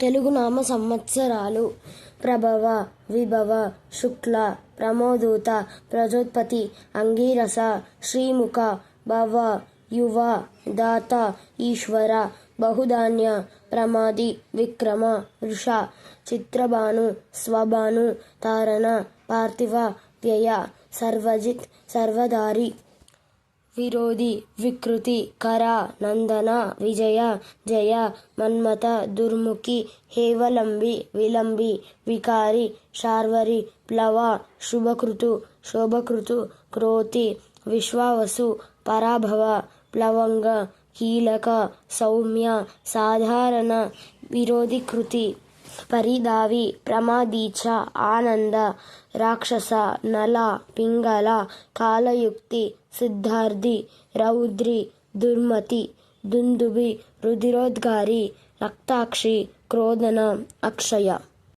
తెలుగు నామ సంవత్సరాలు. ప్రభవ విభవ శుక్ల ప్రమోదూత ప్రజోత్పతి అంగీరస శ్రీముఖ భవ యువ దాత ఈశ్వర బహుధాన్య ప్రమాది విక్రమ వృష చిత్రభాను స్వభాను తారణ పార్థివ వ్యయ సర్వజిత్ సర్వధారి విరోధి వికృతి కర నందన విజయ జయ మన్మత దుర్ముఖి హేవలంబి విలంబి వికారి శార్వరి ప్లవ శుభకృతు శోభకృతు క్రోతి విశ్వావసు పరాభవ ప్లవంగ కీలక సౌమ్య సాధారణ విరోధికృతి. పరిదావి ప్రమాదీచ ఆనంద రాక్షస నల పింగళ కాలయుక్తి సిద్ధార్థి రౌద్రి దుర్మతి దుందుబి రుధిరోద్గారి రక్తాక్షి క్రోధన అక్షయ.